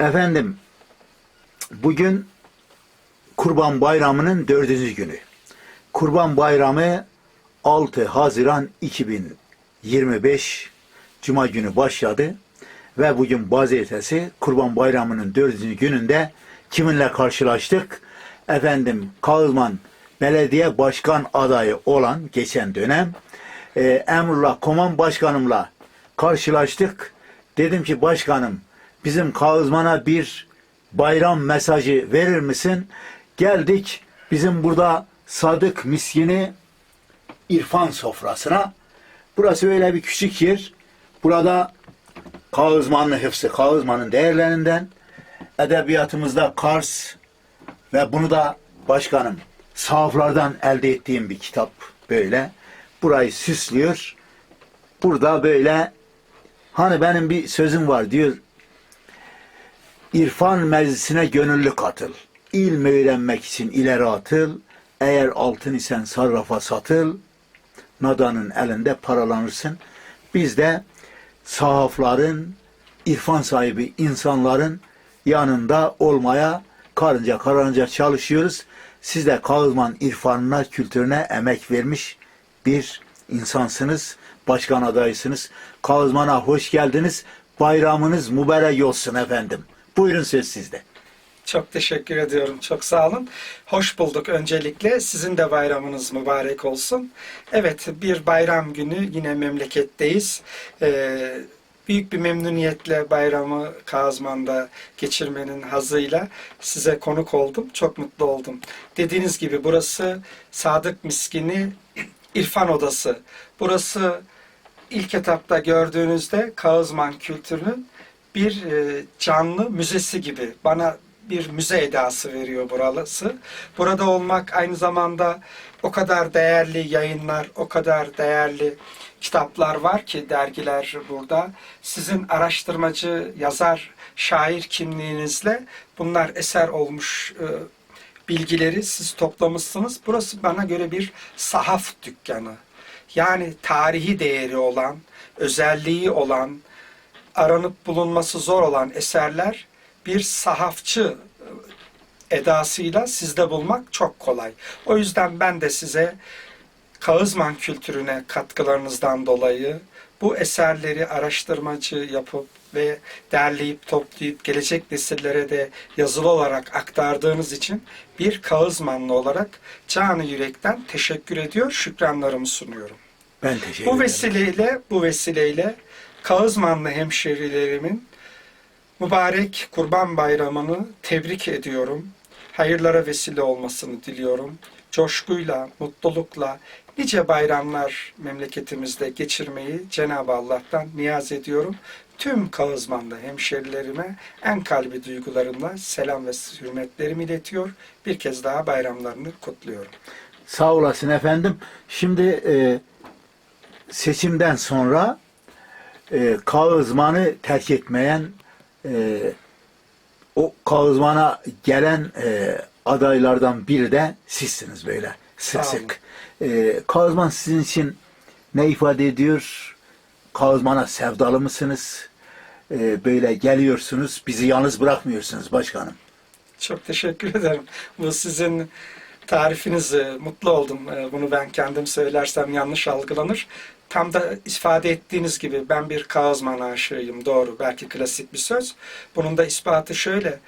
Efendim, bugün Kurban Bayramı'nın dördüncü günü. Kurban Bayramı 6 Haziran 2025 Cuma günü başladı ve bugün pazartesi Kurban Bayramı'nın dördüncü gününde kiminle karşılaştık? Efendim Kağızman Belediye Başkan adayı olan geçen dönem e, Emrullah Koman Başkanımla karşılaştık. Dedim ki başkanım bizim Kağızman'a bir bayram mesajı verir misin? Geldik bizim burada Sadık Miskini İrfan sofrasına. Burası öyle bir küçük yer. Burada Kağızmanlı hıfzı, Kağızman'ın değerlerinden edebiyatımızda Kars ve bunu da başkanım sahaflardan elde ettiğim bir kitap böyle. Burayı süslüyor. Burada böyle hani benim bir sözüm var diyor. İrfan meclisine gönüllü katıl. İlm öğrenmek için ileri atıl. Eğer altın isen sarrafa satıl. Nadanın elinde paralanırsın. Biz de sahafların, irfan sahibi insanların yanında olmaya karınca karınca çalışıyoruz. Siz de Kağızman irfanına, kültürüne emek vermiş bir insansınız. Başkan adaysınız. Kağızman'a hoş geldiniz. Bayramınız mübarek olsun efendim. Buyurun söz sizde. Çok teşekkür ediyorum. Çok sağ olun. Hoş bulduk öncelikle. Sizin de bayramınız mübarek olsun. Evet bir bayram günü yine memleketteyiz. Ee, büyük bir memnuniyetle bayramı Kazman'da geçirmenin hazıyla size konuk oldum. Çok mutlu oldum. Dediğiniz gibi burası Sadık Miskini İrfan Odası. Burası ilk etapta gördüğünüzde Kağızman kültürünün bir e, canlı müzesi gibi. Bana bir müze edası veriyor burası. Burada olmak aynı zamanda o kadar değerli yayınlar, o kadar değerli kitaplar var ki dergiler burada. Sizin araştırmacı, yazar, şair kimliğinizle bunlar eser olmuş e, bilgileri siz toplamışsınız. Burası bana göre bir sahaf dükkanı. Yani tarihi değeri olan, özelliği olan, aranıp bulunması zor olan eserler bir sahafçı edasıyla sizde bulmak çok kolay. O yüzden ben de size Kağızman kültürüne katkılarınızdan dolayı bu eserleri araştırmacı yapıp ve derleyip toplayıp gelecek nesillere de yazılı olarak aktardığınız için bir Kağızmanlı olarak canı yürekten teşekkür ediyor, şükranlarımı sunuyorum. Ben teşekkür Bu ederim. vesileyle, bu vesileyle Kağızmanlı hemşerilerimin mübarek Kurban Bayramı'nı tebrik ediyorum. Hayırlara vesile olmasını diliyorum. Coşkuyla, mutlulukla nice bayramlar memleketimizde geçirmeyi Cenab-ı Allah'tan niyaz ediyorum. Tüm Kağızmanlı hemşerilerime en kalbi duygularımla selam ve hürmetlerimi iletiyor. Bir kez daha bayramlarını kutluyorum. Sağ olasın efendim. Şimdi e, seçimden sonra e, Kağızman'ı terk etmeyen e, o Kağızman'a gelen e, adaylardan biri de sizsiniz böyle sık sık. E, Kağızman sizin için ne ifade ediyor? Kağızman'a sevdalı mısınız? E, böyle geliyorsunuz, bizi yalnız bırakmıyorsunuz başkanım. Çok teşekkür ederim. Bu sizin tarifiniz. e, Mutlu oldum. E, Bunu ben kendim söylersem yanlış algılanır. Tam da ifade ettiğiniz gibi ben bir Kağızman aşığıyım. Doğru. Belki klasik bir söz. Bunun da ispatı şöyle.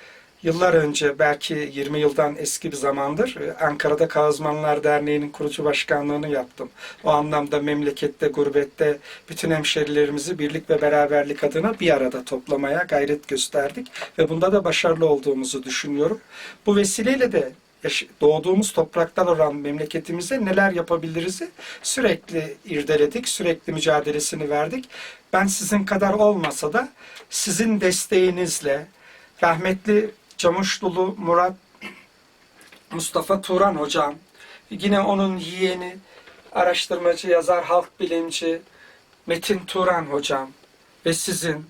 Yıllar önce belki 20 yıldan eski bir zamandır e, Ankara'da Kağızmanlar Derneği'nin kurucu başkanlığını yaptım. O anlamda memlekette, gurbette bütün hemşerilerimizi birlik ve beraberlik adına bir arada toplamaya gayret gösterdik ve bunda da başarılı olduğumuzu düşünüyorum. Bu vesileyle de doğduğumuz topraktan olan memleketimize neler yapabiliriz sürekli irdeledik, sürekli mücadelesini verdik. Ben sizin kadar olmasa da sizin desteğinizle rahmetli Camuşlulu Murat Mustafa Turan hocam, yine onun yeğeni, araştırmacı, yazar, halk bilimci Metin Turan hocam ve sizin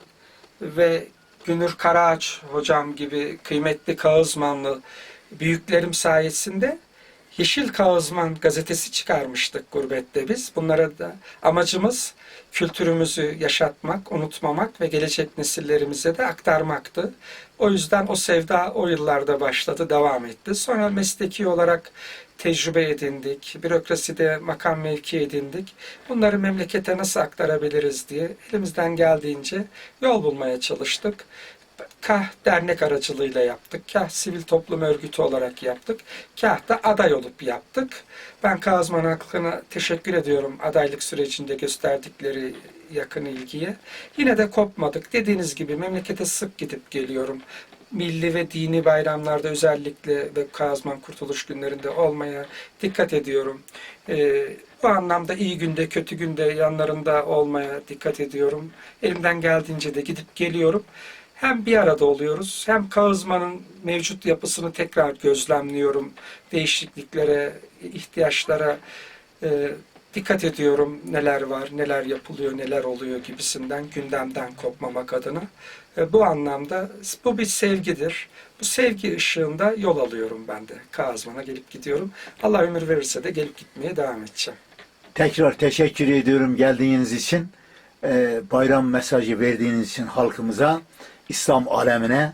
ve Günür Karaağaç hocam gibi kıymetli Kağızmanlı büyüklerim sayesinde Yeşil Kağızman gazetesi çıkarmıştık gurbette biz. Bunlara da amacımız kültürümüzü yaşatmak, unutmamak ve gelecek nesillerimize de aktarmaktı. O yüzden o sevda o yıllarda başladı, devam etti. Sonra mesleki olarak tecrübe edindik, bürokraside makam mevki edindik. Bunları memlekete nasıl aktarabiliriz diye elimizden geldiğince yol bulmaya çalıştık. Kah dernek aracılığıyla yaptık, kah sivil toplum örgütü olarak yaptık, kah da aday olup yaptık. Ben Kazman halkına teşekkür ediyorum adaylık sürecinde gösterdikleri yakın ilgiye. Yine de kopmadık. Dediğiniz gibi memlekete sık gidip geliyorum. Milli ve dini bayramlarda özellikle ve Kazman Kurtuluş günlerinde olmaya dikkat ediyorum. Ee, bu anlamda iyi günde, kötü günde yanlarında olmaya dikkat ediyorum. Elimden geldiğince de gidip geliyorum. Hem bir arada oluyoruz, hem Kağızman'ın mevcut yapısını tekrar gözlemliyorum. Değişikliklere, ihtiyaçlara e, dikkat ediyorum. Neler var, neler yapılıyor, neler oluyor gibisinden gündemden kopmamak adına. E, bu anlamda bu bir sevgidir. Bu sevgi ışığında yol alıyorum ben de. Kağızman'a gelip gidiyorum. Allah ömür verirse de gelip gitmeye devam edeceğim. Tekrar teşekkür ediyorum geldiğiniz için. Ee, bayram mesajı verdiğiniz için halkımıza, İslam alemine.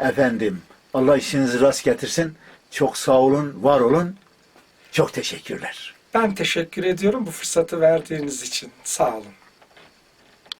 Efendim Allah işinizi rast getirsin. Çok sağ olun, var olun. Çok teşekkürler. Ben teşekkür ediyorum bu fırsatı verdiğiniz için. Sağ olun.